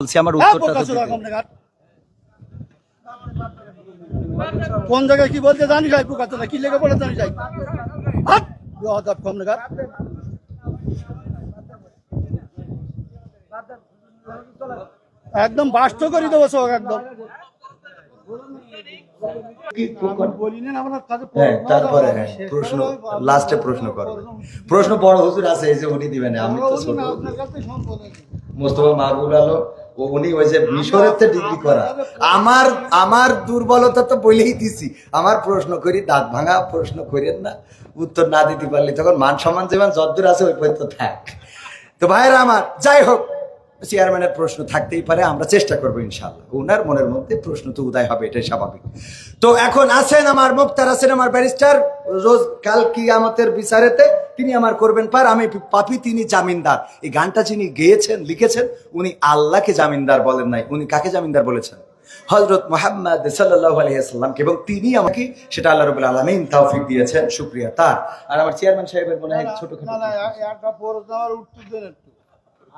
বলছি আমার হ্যাঁ, উত্তরটা। কোন জায়গায় কি বলতে জানি যাই প্রকাশ কি লেগে বলে জানি যাই হাট! কম নেগার। একদম বাস্ত করে দেবো সব একদম আমি বলিনি না আপনার কাছে হ্যাঁ প্রশ্ন তারপরে। হ্যাঁ শেষ প্রশ্ন লাস্টে প্রশ্ন করবে প্রশ্ন বড় হুজুর আছে এই যে উনি দিবেন আমি তো ছোট না, হুজুর। আপনার কাছে সম্পদ আছে। মোস্তফা মাহবুব আলো ও উনি ওই যে মিশরের ডিগ্রি করা আমার আমার দুর্বলতা তো বলেই দিছি আমার প্রশ্ন করি দাঁত ভাঙা প্রশ্ন করেন না উত্তর না দিতে পারলে তখন মান সম্মান যেমন যদ্দূর আছে ওই পর্যন্ত থাক তো ভাইরা আমার যাই হোক চেয়ারম্যানের প্রশ্ন থাকতেই পারে আমরা চেষ্টা করব ইনশাল্লাহ ওনার মনের মধ্যে প্রশ্ন তো উদয় হবে এটাই স্বাভাবিক। তো এখন আছেন আমার মুক্তার আছেন আমার ব্যারিস্টার। রোজ কাল কিয়ামতের বিচারেতে তিনি আমার করবেন পার আমি পাপি তিনি জামিনদার। এই গানটা যিনি গেয়েছেন লিখেছেন উনি আল্লাহকে জামিনদার বলেন নাই। উনি কাকে জামিনদার বলেছেন? হজরত মোহাম্মদ সাল্লাহ আলহিহাস্লামকে এবং তিনি আমাকে সেটা আল্লাহ রবুল আলমিন তৌফিক দিয়েছেন সুপ্রিয়া তার। আর আমার চেয়ারম্যান সাহেবের মনে হয় না, ছোটখাটো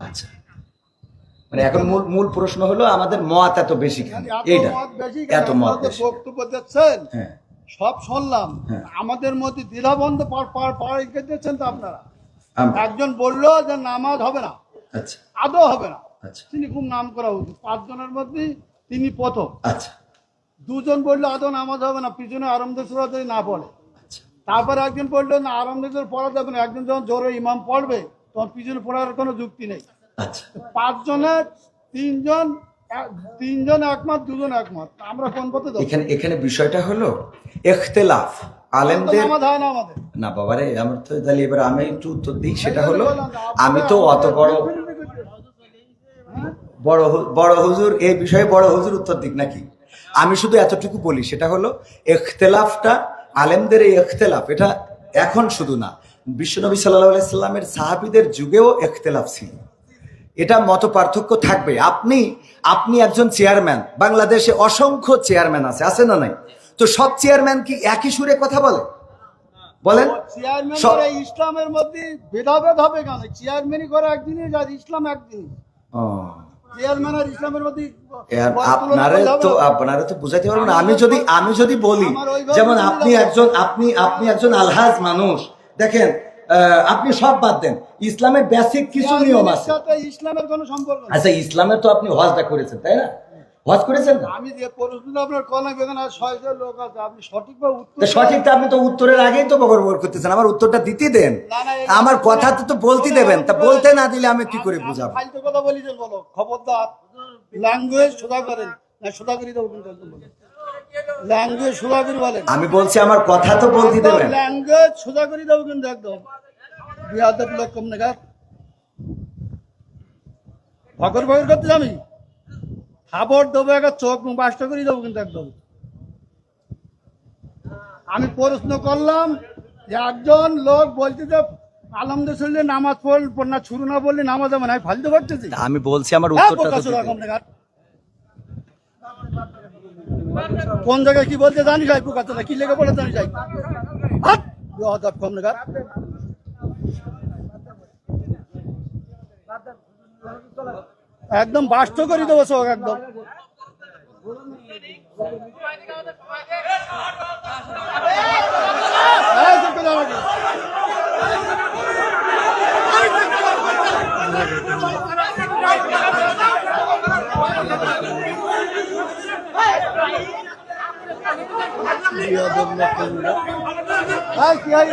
আচ্ছা। মানে এখন মূল মূল প্রশ্ন হলো আমাদের মত এত বেশি কেন? এত এইটা এত মত বক্তব্য দিচ্ছেন? হ্যাঁ। সব শুনলাম। হ্যাঁ। আমাদের মধ্যে দ্বিধাবন্ধ পার পার পার দিচ্ছেন তো আপনারা। একজন বলল যে নামাজ হবে না। আচ্ছা। আদৌ হবে না। আচ্ছা। তিনি খুব নাম করা উচিত। পাঁচজনের মধ্যে তিনি প্রথম। আচ্ছা। দুজন বলল আদৌ নামাজ হবে না? পিছনে আরামদের সুরা যদি না পড়ে। আচ্ছা। তারপরে একজন বলল না আরামদের পড়া যাবে না। একজন যখন জোরে ইমাম পড়বে তখন পিছনে পড়ার কোনো যুক্তি নেই। আচ্ছা। পাঁচজনের তিনজন তিনজন একমত দুজন একমত। আমরা কোন পথে? এখানে এখানে বিষয়টা হলো এখতেলাফ। আলেমদের না বাবারে আমার তো তাহলে এবার আমি একটু উত্তর দিই সেটা হলো আমি তো অত বড় বড় বড় হুজুর এই বিষয়ে বড় হুজুর উত্তর দিক নাকি? আমি শুধু এতটুকু বলি সেটা হলো এখতেলাফটা আলেমদের এই এখতেলাফ এটা এখন শুধু না বিশ্বনবী সাল্লাহ সাল্লামের সাহাবিদের যুগেও এখতেলাফ ছিল। এটা মত পার্থক্য থাকবে। আপনি আপনি একজন চেয়ারম্যান বাংলাদেশে অসংখ্য চেয়ারম্যান আছে আছে না নাই? তো সব চেয়ারম্যান কি একই সুরে কথা বলে? বলেন। চেয়ারম্যান ইসলামের মধ্যে ভেদাভেদ হবে কেন? চেয়ারম্যানই করে একদিনই ইসলাম বড় আপনারে তো বুঝাইতে আমি যদি আমি যদি বলি যেমন আপনি একজন আপনি আপনি একজন আলহাজ মানুষ দেখেন আপনি সব বাদ দেন। ইসলামের বেসিক কিছু নিয়ম আছে। ইসলামের কোনো সম্পর্ক আচ্ছা ইসলামের তো আপনি হজটা করেছেন তাই না? হজ করেছেন না? আমি যে প্রশ্নটা আপনার কলা বেগান আর ছয়জন লোক আছে আপনি সঠিকভাবে উত্তর সঠিকটা আপনি তো উত্তরের আগেই তো বকর করতেছেন আমার উত্তরটা দিতে দেন। আমার কথা তো তো বলতে দেবেন তা বলতে না দিলে আমি কি করে বুঝাবো? ফালতু কথা বলিছেন বলো খবরদার ল্যাঙ্গুয়েজ সোজা করেন না সোজা করে বলেন। ল্যাঙ্গুয়েজ সোজা করে বলেন। আমি বলছি আমার কথা তো বলতে দেবেন। ল্যাঙ্গুয়েজ সোজা করে দেবো কিন্তু একদম। বিহাদব লোক কম নাগাদ ভগর ভগর করতে আমি খাবার দেবো একটা চোখ মুখ বাসটা করে দেবো কিন্তু একদম। আমি প্রশ্ন করলাম যে একজন লোক বলছে যে আলমদুল্লাহ নামাজ পড়ল না ছুরু না বললে নামাজ হবে না আমি ফালতু আমি বলছি আমার উত্তরটা প্রকাশ তো দিতে রকম নাগাদ। কোন জায়গায় কি বলতে জানি যাই প্রকাশ কি লেগে বলে জানি যাই নাগাদ। একদম বাস্ত করে দেবো সব একদম এই, চুপ করে দাও নাকি? বিয়াদব লোক কম নাগাদ। এই, কি হয়?